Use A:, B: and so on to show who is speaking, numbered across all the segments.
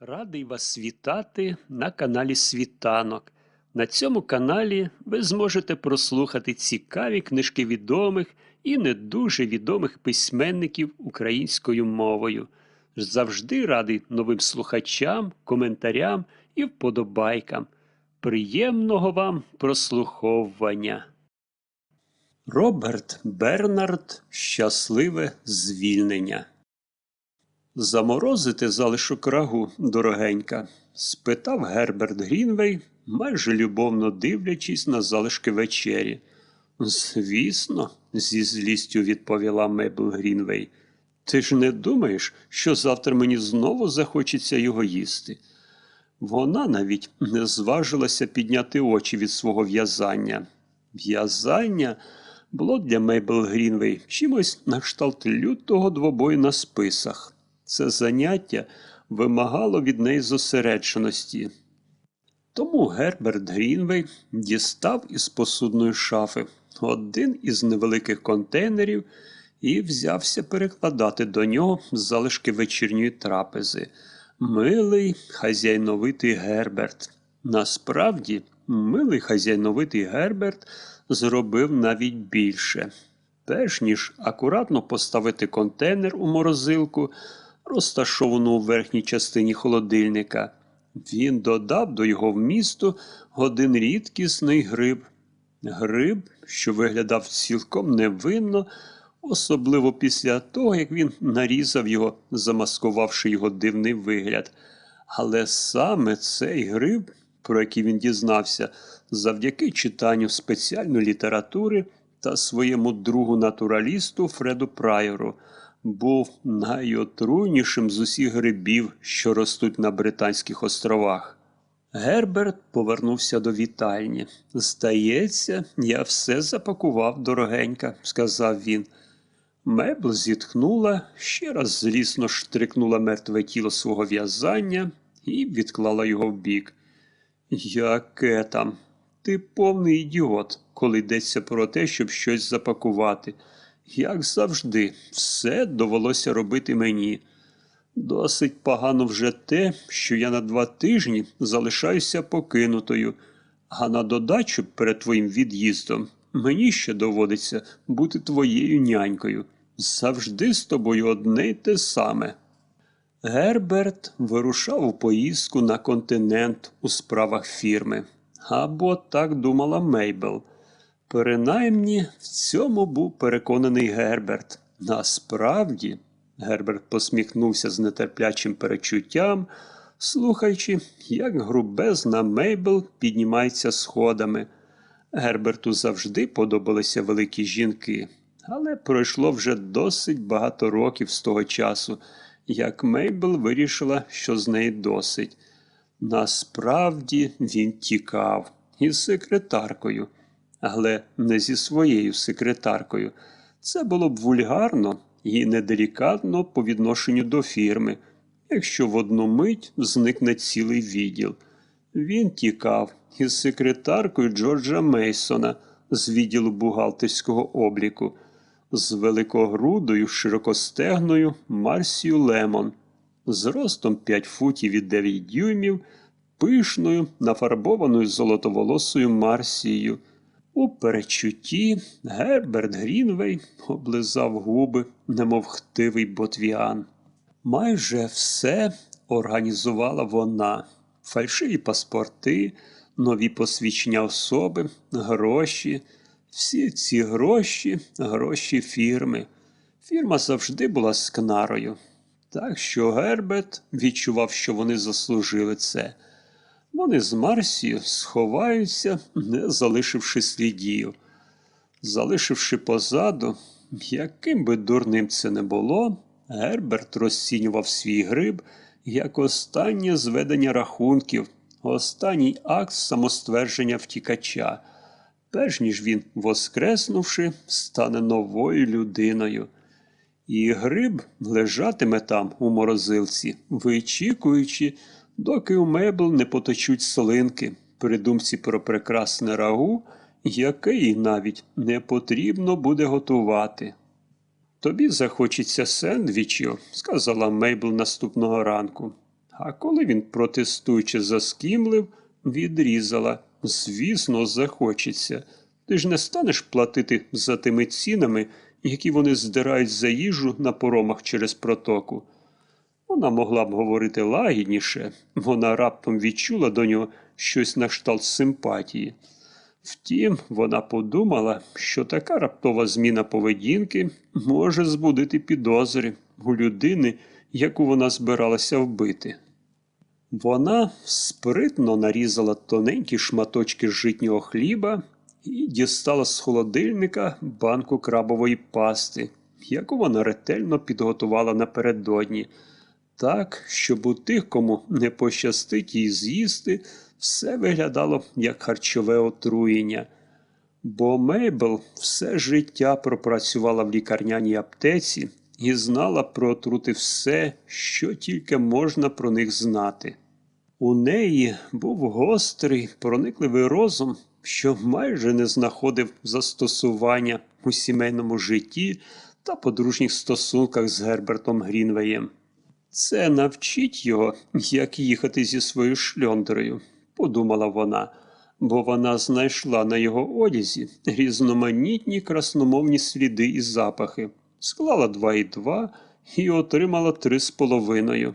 A: Радий вас вітати на каналі Світанок. На цьому каналі ви зможете прослухати цікаві книжки відомих і не дуже відомих письменників українською мовою. Завжди радий новим слухачам, коментарям і вподобайкам. Приємного вам прослуховування. Роберт Бернард Щасливе звільнення. Заморозити залишок рагу, дорогенька? спитав Герберт Грінвей, майже любовно дивлячись на залишки вечері. Звісно, зі злістю відповіла Мейбл Грінвей. Ти ж не думаєш, що завтра мені знову захочеться його їсти? Вона навіть не зважилася підняти очі від свого в'язання. В'язання було для Мейбл Грінвей чимось на кшталт лютого двобою на списах. Це заняття вимагало від неї зосередженості. Тому Герберт Грінвей дістав із посудної шафи один із невеликих контейнерів і взявся перекладати до нього залишки вечірньої трапези. Милий хазяйновитий Герберт. Насправді, милий хазяйновитий Герберт зробив навіть більше. Перш ніж акуратно поставити контейнер у морозилку, розташовану у верхній частині холодильника, він додав до його вмісту один рідкісний гриб. Гриб, що виглядав цілком невинно, особливо після того, як він нарізав його, замаскувавши його дивний вигляд. Але саме цей гриб, про який він дізнався, завдяки читанню спеціальної літератури та своєму другу натуралісту Фреду Прайору, був найотруйнішим з усіх грибів, що ростуть на Британських островах. Герберт повернувся до вітальні. Здається, я все запакував дорогенька, сказав він. Мебл зітхнула, ще раз злісно штрикнула мертве тіло свого в'язання і відклала його вбік. Яке там? Ти повний ідіот, коли йдеться про те, щоб щось запакувати. Як завжди, все довелося робити мені. Досить погано вже те, що я на два тижні залишаюся покинутою, а на додачу перед твоїм від'їздом мені ще доводиться бути твоєю нянькою. Завжди з тобою одне й те саме. Герберт вирушав у поїздку на континент у справах фірми. Або так думала Мейбл. Принаймні в цьому був переконаний Герберт. Насправді, Герберт посміхнувся з нетерплячим перечуттям, слухаючи, як грубезна Мейбл піднімається сходами. Герберту завжди подобалися великі жінки, але пройшло вже досить багато років з того часу, як Мейбл вирішила, що з неї досить. Насправді він тікав із секретаркою але не зі своєю секретаркою. Це було б вульгарно і неделікатно по відношенню до фірми, якщо в одну мить зникне цілий відділ. Він тікав із секретаркою Джорджа Мейсона з відділу бухгалтерського обліку, з великогрудою, широкостегною Марсію Лемон, з ростом 5 футів і 9 дюймів, пишною, нафарбованою золотоволосою Марсією. У перечутті Герберт Грінвей облизав губи, немов хтивий ботвіан. Майже все організувала вона фальшиві паспорти, нові посвідчення особи, гроші. Всі ці гроші, гроші фірми. Фірма завжди була скнарою. Так що Герберт відчував, що вони заслужили це. Вони з Марсією сховаються, не залишивши слідів. Залишивши позаду, яким би дурним це не було, Герберт розцінював свій гриб як останнє зведення рахунків, останній акт самоствердження втікача, перш ніж він, воскреснувши, стане новою людиною. І гриб лежатиме там у морозилці, вичікуючи доки у мебл не поточуть слинки при думці про прекрасне рагу, яке їй навіть не потрібно буде готувати. Тобі захочеться сендвічів, сказала Мейбл наступного ранку. А коли він, протестуючи, заскімлив, відрізала. Звісно, захочеться. Ти ж не станеш платити за тими цінами, які вони здирають за їжу на поромах через протоку. Вона могла б говорити лагідніше, вона раптом відчула до нього щось на кшталт симпатії. Втім, вона подумала, що така раптова зміна поведінки може збудити підозри у людини, яку вона збиралася вбити. Вона спритно нарізала тоненькі шматочки житнього хліба і дістала з холодильника банку крабової пасти, яку вона ретельно підготувала напередодні, так, щоб у тих, кому не пощастить її з'їсти, все виглядало як харчове отруєння. Бо Мейбл все життя пропрацювала в лікарняній аптеці і знала про отрути все, що тільки можна про них знати. У неї був гострий, проникливий розум, що майже не знаходив застосування у сімейному житті та подружніх стосунках з Гербертом Грінвеєм. Це навчить його, як їхати зі своєю шльондрою, подумала вона, бо вона знайшла на його одязі різноманітні красномовні сліди і запахи, склала два і два і отримала три з половиною.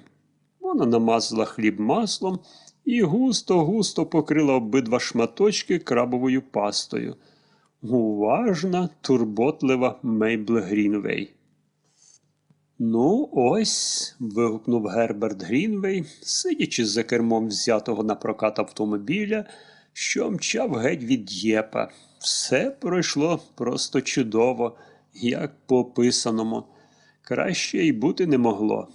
A: Вона намазала хліб маслом і густо-густо покрила обидва шматочки крабовою пастою. Уважна, турботлива Мейбл Грінвей. Ну, ось. вигукнув Герберт Грінвей, сидячи за кермом взятого на прокат автомобіля, що мчав геть від Єпа. Все пройшло просто чудово, як по описаному. Краще й бути не могло.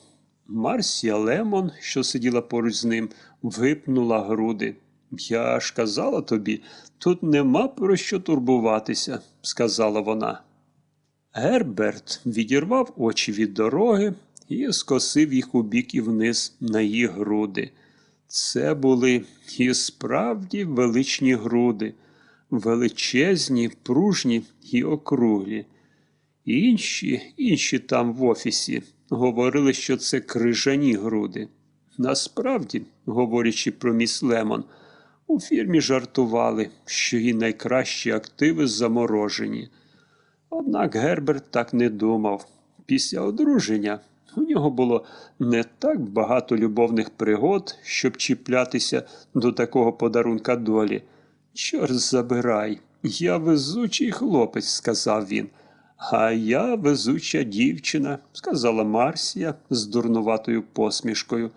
A: Марсія Лемон, що сиділа поруч з ним, випнула груди. Я ж казала тобі, тут нема про що турбуватися, сказала вона. Герберт відірвав очі від дороги і скосив їх у бік і вниз на її груди. Це були і справді величні груди, величезні, пружні і округлі. Інші, інші там в офісі говорили, що це крижані груди. Насправді, говорячи про міс Лемон, у фірмі жартували, що її найкращі активи заморожені. Однак Герберт так не думав. Після одруження у нього було не так багато любовних пригод, щоб чіплятися до такого подарунка долі. Чорт забирай, я везучий хлопець, сказав він. А я везуча дівчина, сказала Марсія з дурнуватою посмішкою.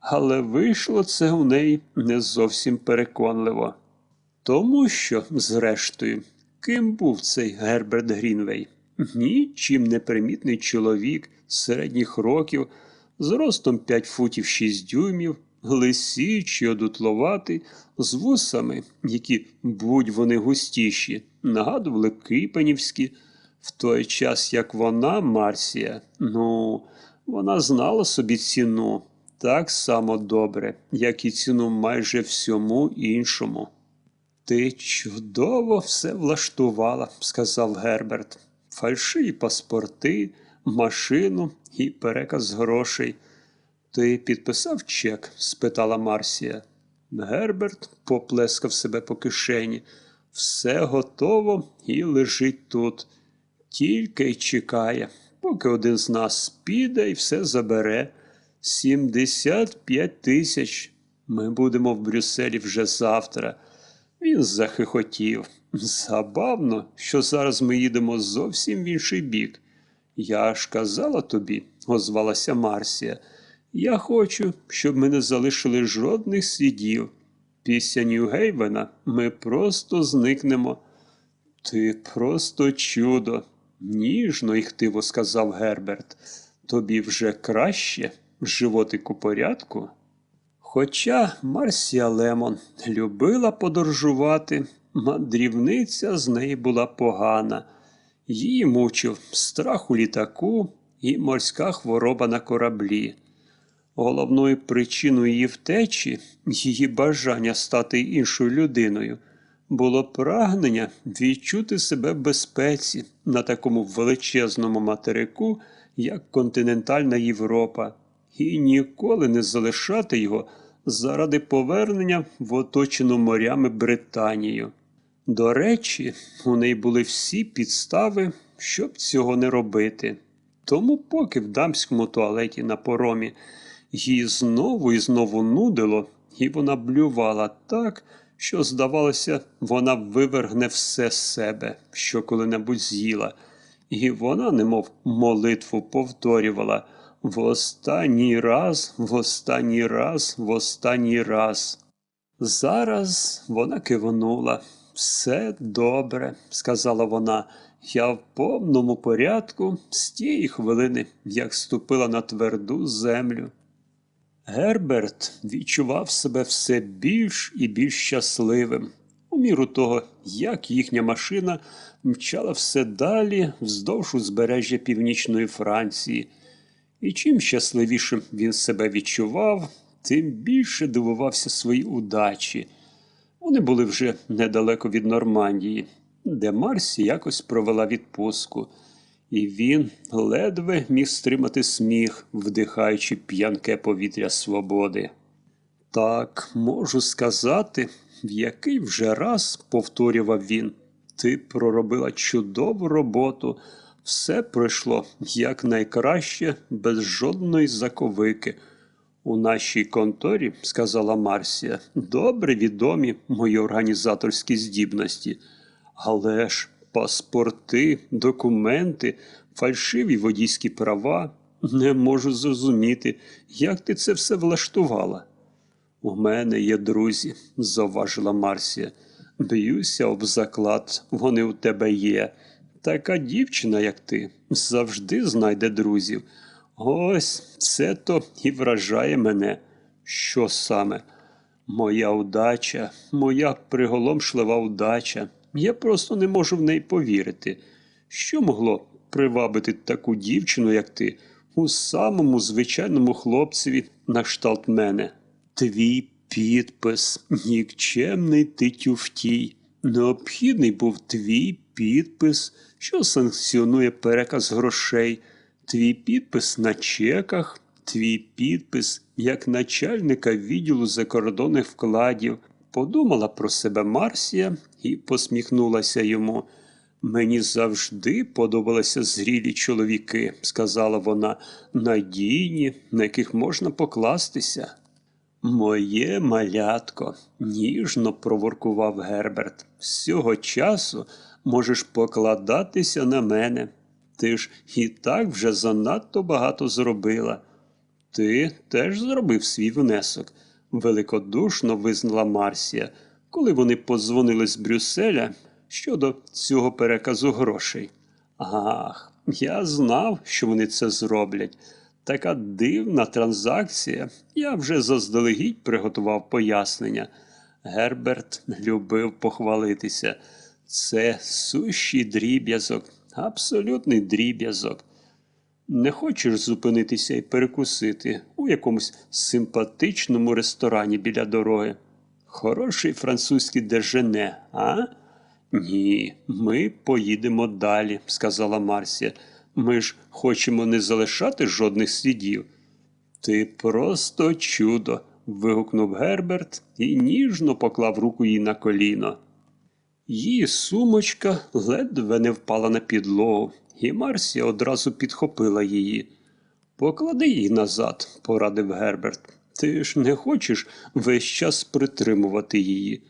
A: Але вийшло це у неї не зовсім переконливо. Тому що, зрештою, ким був цей Герберт Грінвей? Нічим непримітний чоловік середніх років, з ростом 5 футів 6 дюймів, лисічий, одутловатий, з вусами, які, будь вони густіші, нагадували кипенівські, в той час як вона, Марсія, ну, вона знала собі ціну так само добре, як і ціну майже всьому іншому. Ти чудово все влаштувала, сказав Герберт. Фальшиві паспорти, машину і переказ грошей. Ти підписав чек? спитала Марсія. Герберт поплескав себе по кишені. Все готово і лежить тут. Тільки й чекає, поки один з нас піде і все забере. Сімдесят п'ять тисяч. Ми будемо в Брюсселі вже завтра. Він захихотів. Забавно, що зараз ми їдемо зовсім в інший бік. Я ж казала тобі, озвалася Марсія. Я хочу, щоб ми не залишили жодних слідів. Після Нью-Гейвена ми просто зникнемо. Ти просто чудо, ніжно і хтиво сказав Герберт. Тобі вже краще, животик у порядку. Хоча Марсія Лемон любила подорожувати, мандрівниця з неї була погана. Її мучив страх у літаку і морська хвороба на кораблі. Головною причиною її втечі, її бажання стати іншою людиною, було прагнення відчути себе в безпеці на такому величезному материку, як континентальна Європа, і ніколи не залишати його заради повернення в оточену морями Британію. До речі, у неї були всі підстави, щоб цього не робити. Тому, поки в дамському туалеті на поромі її знову і знову нудило, і вона блювала так, що, здавалося, вона вивергне все себе, що коли-небудь з'їла, і вона, немов молитву, повторювала в останній раз, в останній раз, в останній раз. Зараз вона кивнула. Все добре, сказала вона. Я в повному порядку з тієї хвилини, як ступила на тверду землю. Герберт відчував себе все більш і більш щасливим, у міру того, як їхня машина мчала все далі вздовж узбережжя північної Франції. І чим щасливішим він себе відчував, тим більше дивувався своїй удачі. Вони були вже недалеко від Нормандії, де Марсі якось провела відпустку, і він ледве міг стримати сміх, вдихаючи п'янке повітря свободи. Так, можу сказати, в який вже раз, повторював він, ти проробила чудову роботу, все пройшло якнайкраще, без жодної заковики. У нашій конторі, сказала Марсія, добре відомі мої організаторські здібності. Але ж паспорти, документи, фальшиві водійські права не можу зрозуміти, як ти це все влаштувала. У мене є друзі, зауважила Марсія. Б'юся об заклад, вони у тебе є. Така дівчина, як ти, завжди знайде друзів. Ось це то і вражає мене. Що саме? Моя удача, моя приголомшлива удача. Я просто не можу в неї повірити. Що могло привабити таку дівчину, як ти, у самому звичайному хлопцеві на кшталт мене? Твій підпис, нікчемний ти тюфтій. Необхідний був твій підпис, що санкціонує переказ грошей, твій підпис на чеках, твій підпис як начальника відділу закордонних вкладів. Подумала про себе Марсія і посміхнулася йому. Мені завжди подобалися зрілі чоловіки, сказала вона, надійні, на яких можна покластися. Моє малятко, ніжно проворкував Герберт. З цього часу можеш покладатися на мене. Ти ж і так вже занадто багато зробила. Ти теж зробив свій внесок, великодушно визнала Марсія, коли вони подзвонили з Брюсселя щодо цього переказу грошей. Ах, я знав, що вони це зроблять. Така дивна транзакція. Я вже заздалегідь приготував пояснення. Герберт любив похвалитися. Це сущий дріб'язок, абсолютний дріб'язок. Не хочеш зупинитися і перекусити у якомусь симпатичному ресторані біля дороги? Хороший французький дежене, а? Ні, ми поїдемо далі, сказала Марсія. Ми ж хочемо не залишати жодних слідів. Ти просто чудо. вигукнув Герберт і ніжно поклав руку їй на коліно. Її сумочка ледве не впала на підлогу, і Марсія одразу підхопила її. Поклади її назад, порадив Герберт. Ти ж не хочеш весь час притримувати її.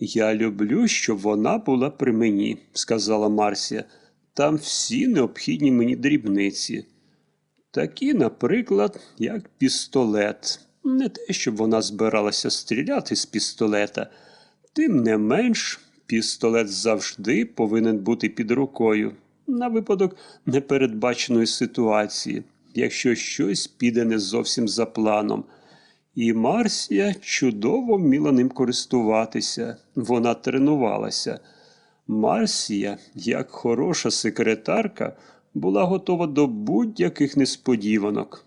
A: Я люблю, щоб вона була при мені, сказала Марсія. Там всі необхідні мені дрібниці. Такі, наприклад, як пістолет. Не те, щоб вона збиралася стріляти з пістолета, тим не менш, пістолет завжди повинен бути під рукою на випадок непередбаченої ситуації, якщо щось піде не зовсім за планом. І Марсія чудово вміла ним користуватися, вона тренувалася. Марсія, як хороша секретарка, була готова до будь-яких несподіванок.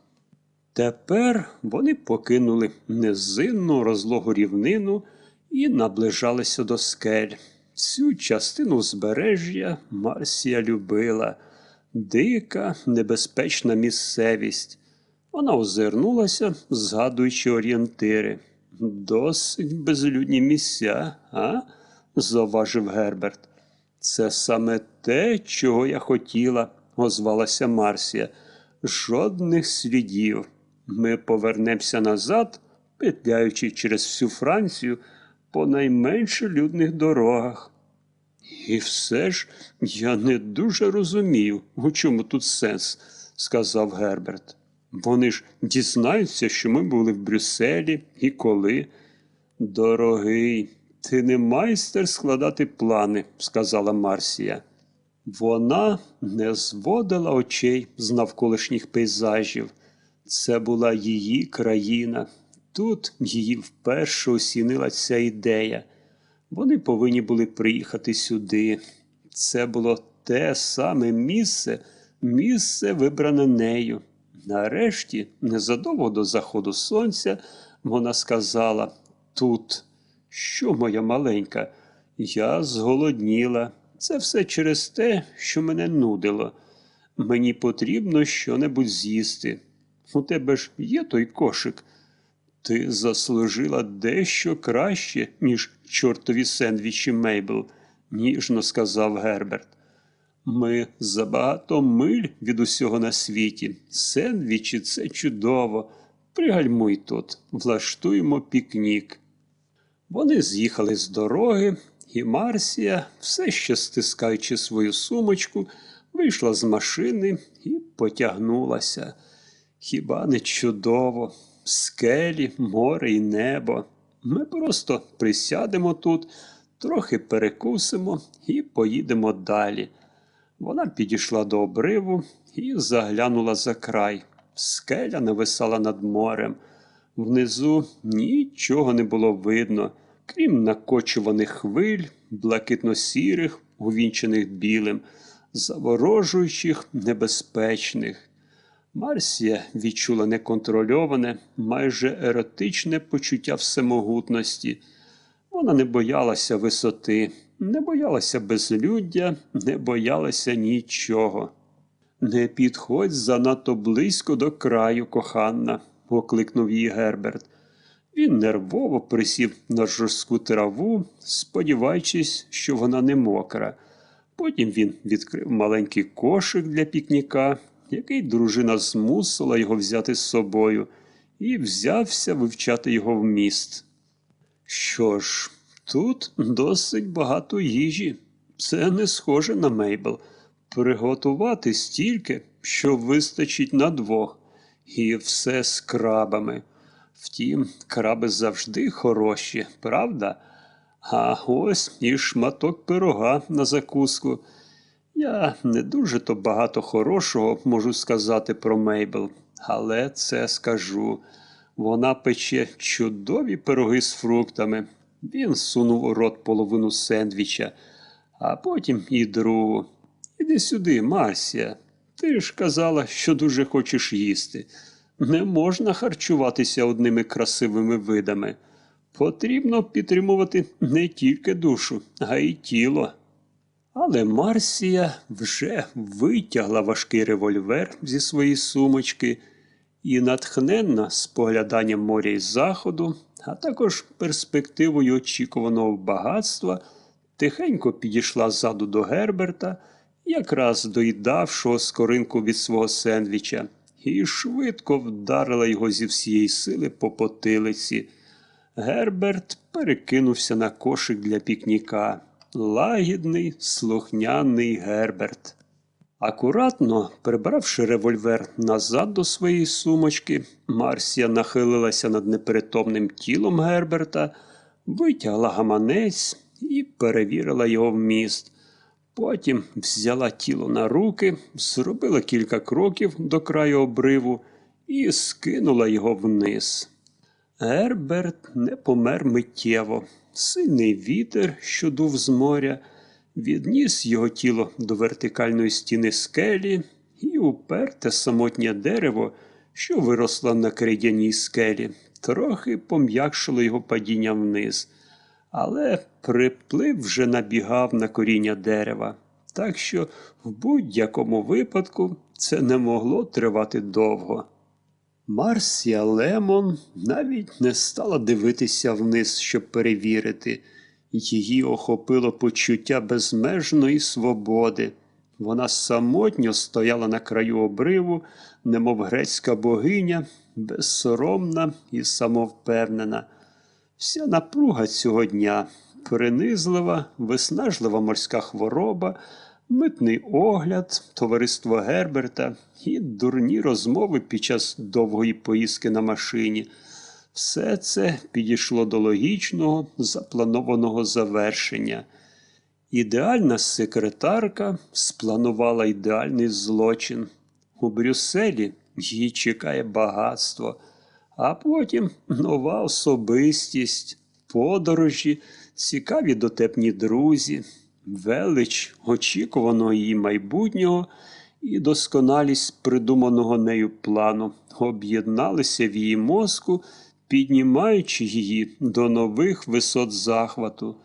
A: Тепер вони покинули низинну розлогу рівнину і наближалися до скель. Цю частину узбережжя Марсія любила дика, небезпечна місцевість. Вона озирнулася, згадуючи орієнтири. Досить безлюдні місця, а? зауважив Герберт. Це саме те, чого я хотіла, озвалася Марсія. Жодних слідів. Ми повернемося назад, петляючи через всю Францію по найменше людних дорогах. І все ж я не дуже розумію, у чому тут сенс, сказав Герберт. Вони ж дізнаються, що ми були в Брюсселі і коли. Дорогий, ти не майстер складати плани, сказала Марсія. Вона не зводила очей з навколишніх пейзажів. Це була її країна. Тут її вперше осінила ця ідея. Вони повинні були приїхати сюди. Це було те саме місце, місце вибране нею. Нарешті, незадовго до заходу сонця, вона сказала тут, що моя маленька, я зголодніла. Це все через те, що мене нудило. Мені потрібно щонебудь з'їсти. У тебе ж є той кошик. Ти заслужила дещо краще, ніж чортові сендвічі Мейбл, ніжно сказав Герберт. Ми забагато миль від усього на світі. Сендвічі це чудово. Пригальмуй тут, влаштуємо пікнік. Вони з'їхали з дороги, і Марсія, все ще стискаючи свою сумочку, вийшла з машини і потягнулася. Хіба не чудово? Скелі, море і небо. Ми просто присядемо тут, трохи перекусимо і поїдемо далі. Вона підійшла до обриву і заглянула за край. Скеля нависала над морем. Внизу нічого не було видно, крім накочуваних хвиль, блакитно-сірих, увінчених білим, заворожуючих, небезпечних. Марсія відчула неконтрольоване, майже еротичне почуття всемогутності. Вона не боялася висоти, не боялася безлюддя, не боялася нічого. Не підходь занадто близько до краю, коханна, окликнув її Герберт. Він нервово присів на жорстку траву, сподіваючись, що вона не мокра. Потім він відкрив маленький кошик для пікніка, який дружина змусила його взяти з собою, і взявся вивчати його вміст. Що ж, тут досить багато їжі. Це не схоже на Мейбл. Приготувати стільки, що вистачить на двох, і все з крабами. Втім, краби завжди хороші, правда? А ось і шматок пирога на закуску. Я не дуже то багато хорошого можу сказати про Мейбл, але це скажу. Вона пече чудові пироги з фруктами. Він сунув у рот половину сендвіча, а потім і другу. Іди сюди, Марсія. Ти ж казала, що дуже хочеш їсти. Не можна харчуватися одними красивими видами. Потрібно підтримувати не тільки душу, а й тіло. Але Марсія вже витягла важкий револьвер зі своєї сумочки і натхненна спогляданням моря із заходу, а також перспективою очікуваного багатства, тихенько підійшла ззаду до Герберта, якраз доїдавшого скоринку від свого сендвіча, і швидко вдарила його зі всієї сили по потилиці. Герберт перекинувся на кошик для пікніка. Лагідний, слухняний Герберт. Акуратно прибравши револьвер назад до своєї сумочки, Марсія нахилилася над неперетомним тілом Герберта, витягла гаманець і перевірила його вміст. Потім взяла тіло на руки, зробила кілька кроків до краю обриву і скинула його вниз. Герберт не помер миттєво. Сильний вітер, що дув з моря, відніс його тіло до вертикальної стіни скелі і уперте самотнє дерево, що виросло на крейдяній скелі, трохи пом'якшило його падіння вниз. Але приплив вже набігав на коріння дерева, так що в будь-якому випадку це не могло тривати довго. Марсія Лемон навіть не стала дивитися вниз, щоб перевірити. Її охопило почуття безмежної свободи. Вона самотньо стояла на краю обриву, немов грецька богиня, безсоромна і самовпевнена. Вся напруга цього дня принизлива, виснажлива морська хвороба, митний огляд, товариство Герберта і дурні розмови під час довгої поїздки на машині. Все це підійшло до логічного, запланованого завершення. Ідеальна секретарка спланувала ідеальний злочин. У Брюсселі її чекає багатство, а потім нова особистість, подорожі, цікаві дотепні друзі, велич очікуваного її майбутнього і досконалість придуманого нею плану об'єдналися в її мозку, піднімаючи її до нових висот захвату.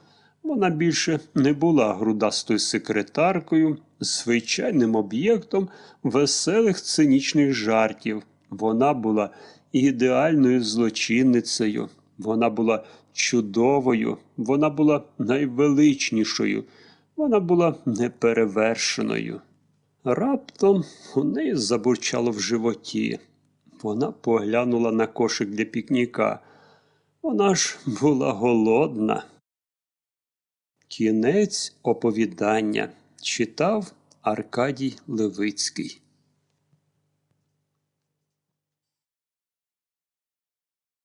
A: Вона більше не була грудастою секретаркою, звичайним об'єктом веселих цинічних жартів. Вона була ідеальною злочинницею, вона була чудовою, вона була найвеличнішою, вона була неперевершеною. Раптом у неї забурчало в животі. Вона поглянула на кошик для пікніка. Вона ж була голодна. Кінець оповідання читав Аркадій Левицький.